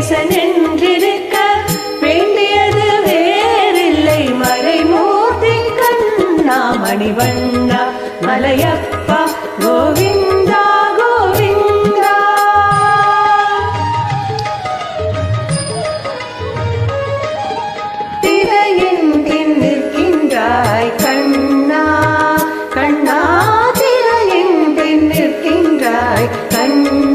வெங்கடேசன் வேண்டியது வேறில்லை. மறைமூர்த்தி கண்ணா மணிவண்ணா மலையப்பா கோவிந்தா கோவிந்தா. திரையெங்கின் நிற்கின்றாய் கண்ணா கண்ணா திரையெங்கின் நிற்கின்றாய் கண்ணா.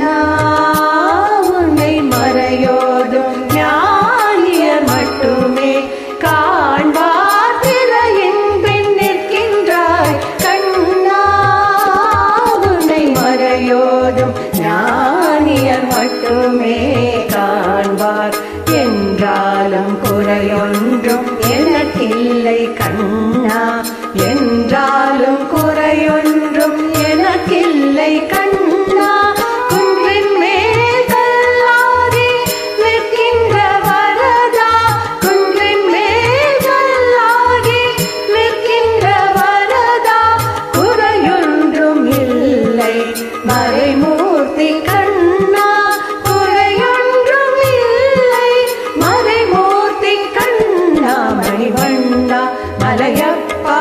குறையொன்றும் எனக்கில்லை கண்ணா. என்றாலும் குறையொன்றும் எனக்கில்லை கண்ணா. குன்றின் மேல் கல்லாகி நிற்கின்ற வரதா. குன்றின் மேல் கல்லாகி நிற்கின்ற வரதா. குறையொன்றும் இல்லை. மறைமூர்த்தி கண்ணா கண்ணா மணிவண்ணா மலையப்பா